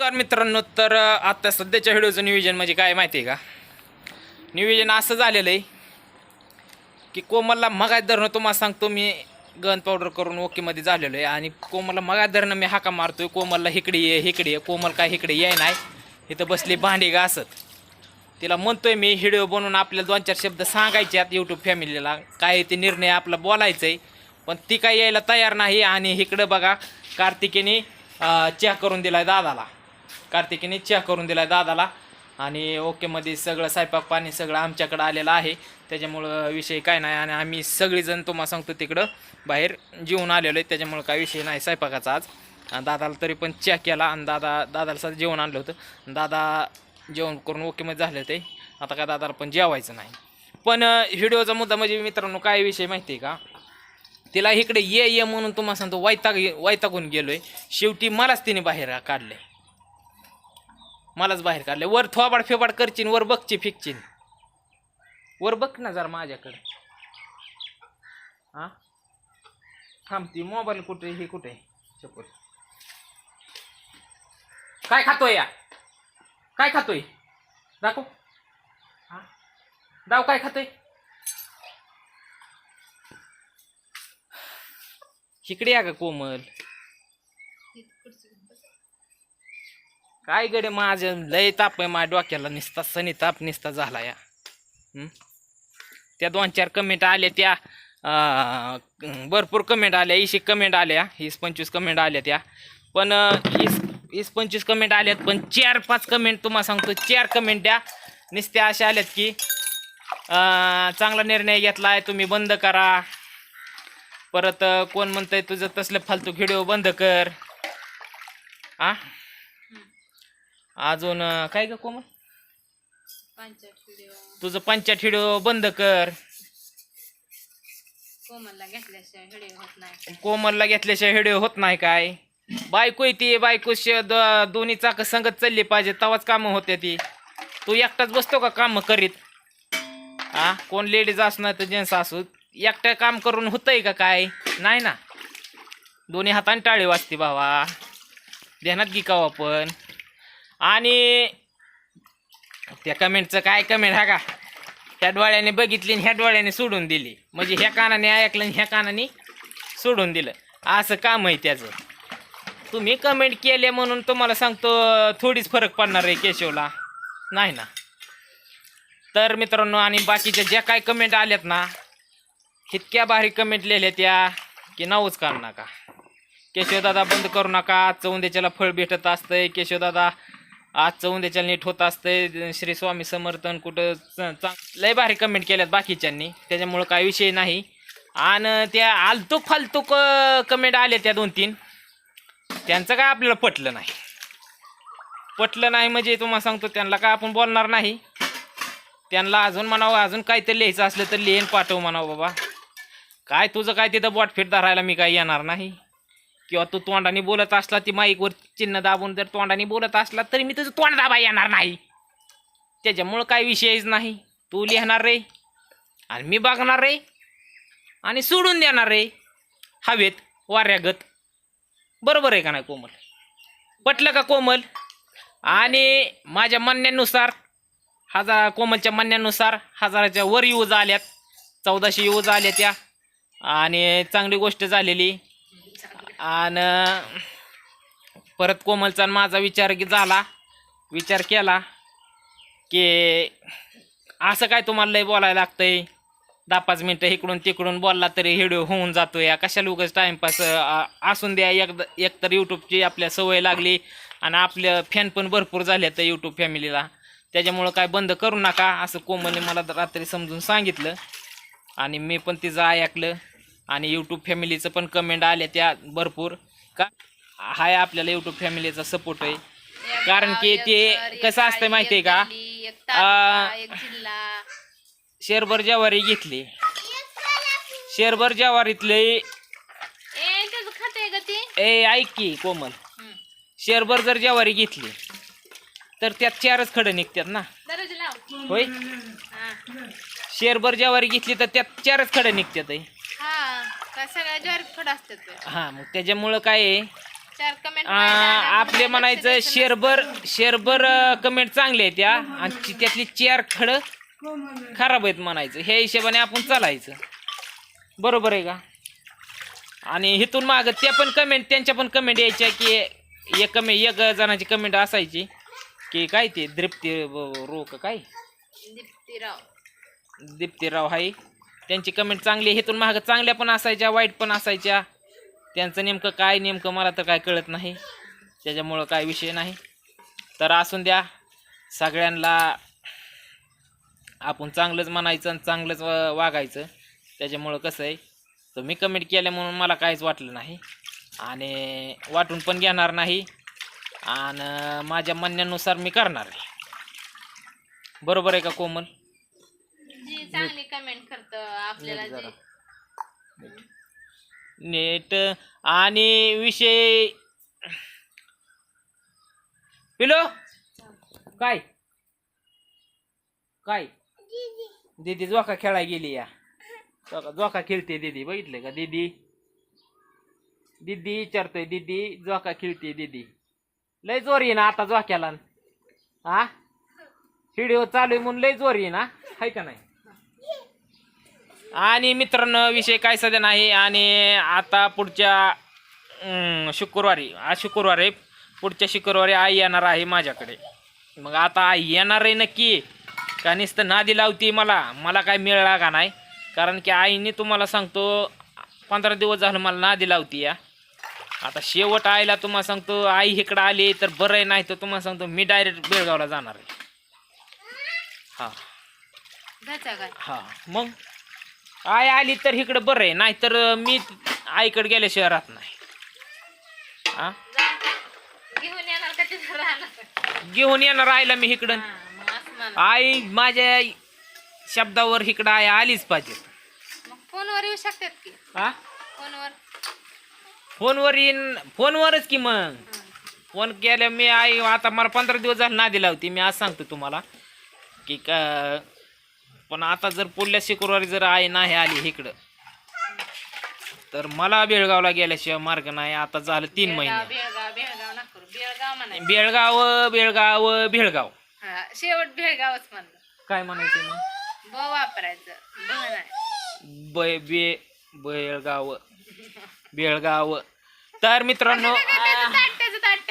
नमस्कार मित्रांनो तर आता सध्याच्या व्हिडिओचं नियोजन म्हणजे काय माहिती आहे का? नियोजन असं झालेलं आहे की कोमलला मगाच धरणं तुम्हाला सांगतो मी गन पावडर करून ओकेमध्ये झालेलो आहे आणि कोमलला मगाच धरणं मी हाका मारतोय. कोमलला हिकडे ये हिकडे ये कोमल काय हिकडे ये नाही. इथं बसली भांडी असत तिला म्हणतोय मी व्हिडिओ बनवून आपल्याला दोन चार शब्द सांगायचे आहेत यूट्यूब फॅमिलीला काय ते निर्णय आपला बोलायचा आहे पण ती काय यायला तयार नाही आणि इकडं बघा कार्तिकेने चेक करून दिला दादाला. कार्तिकीने चहा करून दिला दादाला. आणि ओकेमध्ये सगळं स्वयंपाक पाणी सगळं आमच्याकडं आलेलं आहे. त्याच्यामुळं विषय काय नाही आणि आम्ही सगळीजण तुम्हाला सांगतो तिकडं बाहेर जेवून आलेलो आहे. त्याच्यामुळं काय विषय नाही स्वयंपाकाचा आज. आणि दादाला तरी पण चेक केला आणि दादा दादाला सुद्धा जेवण आणलं होतं. दादा जेवण करून ओकेमध्ये झालं ते आता काय दादाला पण जेवायचं नाही. पण व्हिडिओचा मुद्दा म्हणजे मित्रांनो काय विषय माहिती आहे का? तिला इकडे ये ये म्हणून तुम्हाला सांगतो वैताग वैतागून आहे शेवटी मलाच तिने बाहेर काढले मलाच बाहेर काढले. वर थोबाड फेबाड करचीन वर बघची फिकचीन. वर बघ ना जरा माझ्याकडे. हा? थांबती मोबाईल कुठे हे कुठे? चप्पल. काय खातोय या? काय खातोय? दाखव. हा? दाव काय खातोय? इकडे या का कोमल. काय गडे माझं लय ताप आहे माझ्या डोक्याला निसता सनी ताप निसता झाला या. त्या दोन चार कमेंट आल्या त्या भरपूर कमेंट आल्या इशी कमेंट आल्या वीस पंचवीस कमेंट आल्या त्या. पण अं, वीस वीस पंचवीस कमेंट आल्यात पण चार पाच कमेंट तुम्हाला सांगतो चार कमेंट द्या. नुसत्या अशा आल्यात की चांगला निर्णय घेतला आहे तुम्ही बंद करा. परत कोण म्हणतंय तुझं तसलं फालतू व्हिडिओ बंद कर. आ? अजून काय ग कोमल? तुझं पंचायत व्हिडिओ बंद कर. कोमलला घेतल्याशिवाय व्हिडिओ होत नाही. कोमलला घेतल्याशिवाय व्हिडिओ होत नाही काय? बायको ती बायको दोन्ही चाक संगत चालली पाहिजे तवाच कामं होते ती. तू एकटाच बसतो का काम करीत? हा कोण लेडीज असणार तर जेंट्स असू. एकटं काम करून होतंय का काय? नाही ना. दोन्ही हाताने टाळी वाजते भावा. ध्यानात गिकाव आपण आणि त्या कमेंटचं काय कमेंट हा का? ह्या डोळ्याने बघितली आणि ह्या डोळ्याने सोडून दिली. म्हणजे ह्या कानाने ऐकलं आणि ह्या कानाने सोडून दिलं. असं काम आहे त्याचं. तुम्ही कमेंट केले म्हणून तुम्हाला सांगतो थोडीच फरक पडणार आहे केशवला. नाही ना? तर मित्रांनो आणि बाकीच्या ज्या काय कमेंट आल्यात ना इतक्या भारी कमेंट लिहिल्या त्या की नावच काढू नका. केशवदादा बंद करू नका. चौंदेच्याला फळ भेटत असतंय. केशवदादा आजचं उद्याच्याला नीट होत असतंय. श्री स्वामी समर्थन कुठं च- चांग लय भारी कमेंट केल्यात बाकीच्यांनी. त्याच्यामुळं काय विषय नाही. आणि त्या आलतूक फालतूक कमेंट आल्या त्या दोन तीन. त्यांचं काय आपल्याला पटलं नाही. पटलं नाही म्हणजे तुम्हाला सांगतो त्यांना काय आपण बोलणार नाही. त्यांना अजून म्हणावं अजून काहीतरी लिहायचं असलं तर लिहिन पाठव म्हणावं बाबा. काय तुझं काय तिथं बॉटफिट धरायला मी काय येणार नाही. किंवा तू तोंडाने बोलत असला ती माईकवर चिन्ह दाबून जर तोंडाने बोलत असला तरी मी तुझं तोंड दाबा येणार नाही. त्याच्यामुळं काय विषयच नाही. तू लिहिणार रे. आणि मी बघणार रे. आणि सोडून देणार रे. हवेत वाऱ्यागत. बरोबर आहे का नाही कोमल? पटलं का कोमल? आणि माझ्या म्हणण्यानुसार हजार कोमलच्या म्हणण्यानुसार हजाराच्या वर यूज आल्यात. चौदाशे यूज आल्या त्या. आणि चांगली गोष्ट झालेली. आणि परत कोमलचा आणि माझा विचार की झाला विचार केला की असं काय तुम्हाला लय बोलायला लागतंय? दहा पाच मिनटं इकडून तिकडून बोलला तरी व्हिडिओ होऊन जातो या. कशाला उगाच टाईमपास असून द्या. एकदा एकतर यूट्यूबची आपल्या सवय लागली आणि आपल्या फॅन पण भरपूर झाले तर यूट्यूब फॅमिलीला त्याच्यामुळं काय बंद करू नका असं कोमलने मला रात्री समजून सांगितलं. आणि मी पण तिचं ऐकलं. आणि यूट्यूब फॅमिलीचं पण कमेंट आल्या त्या भरपूर. का हाय आपल्याला यूट्यूब फॅमिलीचा सपोर्ट आहे. कारण की ते कसं असतं माहिती आहे का शेरभर ज्वारी घेतली. शेरभर ज्वारीतले ए ऐक की कोमल. शेरभर जर ज्वारी घेतली तर त्यात चारच खडं निघतात ना. होय? शेरभर ज्वारी घेतली तर त्यात चारच खडं निघतात सगळ्या ज्वारी थोडं असतात ते. हां मग त्याच्यामुळं काय आहे? चार कमेंट आ, आपले म्हणायचं शेरभर शेरभर कमेंट चांगले आहेत या. आणि त्यातली चार खड खराब आहेत म्हणायचं. ह्या हिशोबाने आपण चालायचं. बरोबर आहे का? आणि इथून माग त्या पण कमेंट त्यांच्या पण कमेंट यायच्या की एक कमे एक जणाची कमेंट असायची. की काय ते दृप्ती रो का काय? दीप्तीराव. दीप्तीराव हाय. त्यांची कमेंट चांगली हेतून मागं चांगल्या पण असायच्या वाईट पण असायच्या. त्यांचं नेमकं काय नेमकं मला तर काय कळत नाही. त्याच्यामुळं काय विषय नाही. तर असून द्या सगळ्यांना आपण चांगलंच म्हणायचं आणि चांगलंच वागायचं. त्याच्यामुळं कसं आहे तर मी कमेंट केल्या म्हणून मला काहीच वाटलं नाही. आणि वाटून पण घेणार नाही. आणि माझ्या म्हणण्यानुसार मी करणार आहे. बरोबर आहे का कोमल? चांगली कमेंट करत आपल्याला नीट जे. नीट. आणि विषय. पिलो? काय? काय? दीदी जोका खेळाय गेली या. जोका जोका खेळते दीदी. बघितले का दीदी? दीदी विचारतोय दीदी जोका खेळते दीदी. लय जोर आहे ना आता जोक्याला. हा व्हिडिओ चालू आहे म्हणून लय जोर आहे ना हाय का नाही? आणि मित्रांनो विषय काय सध्या नाही. आणि आता पुढच्या शुक्रवारी आज शुक्रवार आहे पुढच्या शुक्रवारी आई येणार आहे माझ्याकडे. मग आता आई येणार आहे नक्की. का नुसतं नादी लावती मला. मला काय मिळाला का नाही. कारण की आईने तुम्हाला सांगतो पंधरा दिवस झालं मला नादी लावती या. आता शेवट आईला तुम्हाला सांगतो आई इकडं आली तर बरं आहे नाही तर तुम्हाला सांगतो मी डायरेक्ट बेळगावला जाणार आहे. हां. हा. मग? आय आली तर इकडं बरं आहे नाहीतर मी आईकडे गेल्याशिवाय राहत नाही. हा. घेऊन येणार का तिथं राहणार? घेऊन येणार आईला मी इकडं हा, मग असं म्हणा. आई माझ्या शब्दावर इकडं आई आलीच पाहिजे. मग फोनवर येऊ शकतात की? हा फोनवर. फोनवर येईन फोनवरच की मग. फोन केल्या मी आई आता मला पंधरा दिवस झाले नादी लावती मी आज सांगतो तुम्हाला. की का पण आता जर पुढल्या शुक्रवारी जर आई नाही आली इकडं तर मला बेळगावला गेल्याशिवाय मार्ग नाही. आता झालं तीन महिने. बेळगाव बेळगाव ना करू. बेळगाव बेळगाव बेळगाव बेळगाव. हा शेवट बेळगावच म्हणलं. काय म्हणायचं मग? ब वापरायचं. ब नाही. बै बे बेळगाव बेळगाव. तर मित्रांनो ताट.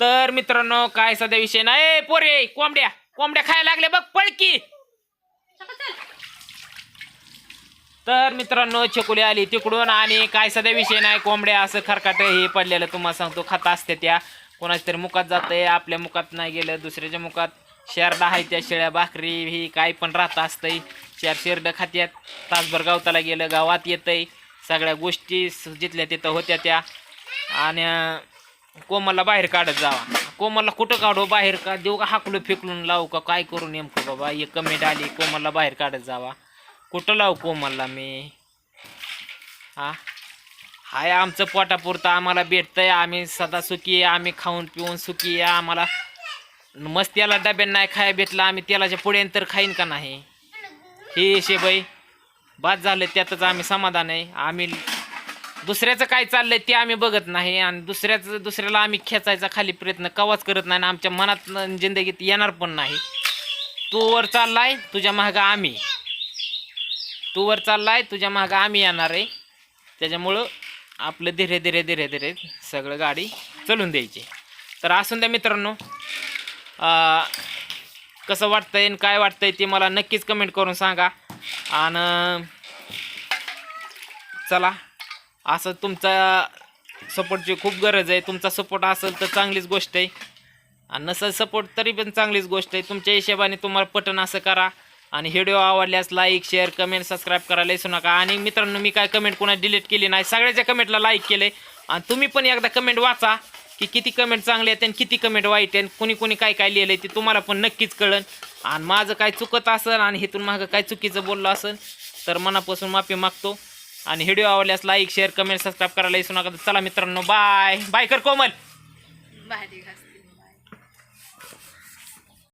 तर मित्रांनो काय सध्या विषय नाही. पोरे कोंबड्या कोंबड्या खायला लागले बघ पळकी. तर मित्रांनो चकुली आली तिकडून आणि काय सध्या विषय नाही कोंबड्या असं खरकाट हे पडलेलं तुम्हाला सांगतो. खाता असते त्या कोणाच्या तरी मुखात जातंय आपल्या मुखात नाही गेलं दुसऱ्याच्या मुखात शेरडा आहे त्या शेळ्या भाकरी ही काय पण राहत असतंय. चार शेरडं खात्यात तासभर गावताला गेलं गावात येतंय. सगळ्या गोष्टी जिथल्या तिथं होत्या त्या. आणि अं, कोमलला बाहेर काढत जावा. कोमलला कुठं काढू? बाहेर का? देऊ का हाकलो फेकलून लावू का? काय करू नेमकं बाबा? एक कमेंट आली कोमलला बाहेर काढत जावा. कुठं लावू कोमलला मी? हा? हाय आमचं पोटापुरतं आम्हाला भेटतंय. आम्ही सदा सुखी आम्ही खाऊन पिऊन सुखी आहे. आम्हाला मस्त त्याला डब्यात नाही खाय भेटला आम्ही तेलाच्या तर खाईन का नाही? हे शेबाई बाद झालं त्यातच आम्ही समाधान आहे. आम्ही दुसऱ्याचं काय चाललंय ते आम्ही बघत नाही आणि दुसऱ्याचं दुसऱ्याला आम्ही खेचायचा खाली प्रयत्न कवाच करत नाही आणि आमच्या मनात जिंदगीत येणार पण नाही. तू वर चाललाय तुझ्या मागं आम्ही. तू वर चाललाय तुझ्या मागं आम्ही येणार आहे. त्याच्यामुळं आपलं धीरे धीरे धीरे धीरे सगळं गाडी चलून द्यायची. तर असून द्या मित्रांनो कसं वाटतंय आणि काय वाटतंय ते मला नक्कीच कमेंट करून सांगा. आणि चला असं तुमचा सपोर्टची खूप गरज आहे. तुमचा सपोर्ट असेल तर चांगलीच गोष्ट आहे. आणि नसेल सपोर्ट तरी पण चांगलीच गोष्ट आहे. तुमच्या हिशेबाने तुम्हाला पटन असं करा. आणि व्हिडिओ आवडल्यास लाईक शेअर कमेंट सबस्क्राईब करायला विसरू नका. आणि मित्रांनो मी काय कमेंट कोणा डिलीट केली नाही सगळ्याच्या कमेंटला लाईक केले. आणि तुम्ही पण एकदा कमेंट वाचा की किती कमेंट चांगले आहेत आणि किती कमेंट वाईट आहेत. कुणी कुणी काय काय लिहिलं ते तुम्हाला पण नक्कीच कळन. आणि माझं काय चुकत असेल आणि हेतून मागं काय चुकीचं बोललं असेल तर मनापासून माफी मागतो. आणि व्हिडिओ आवडल्यास लाईक शेअर कमेंट सबस्क्राईब करायला विसरू नका. चला मित्रांनो बाय बाय कर कोमल. बाय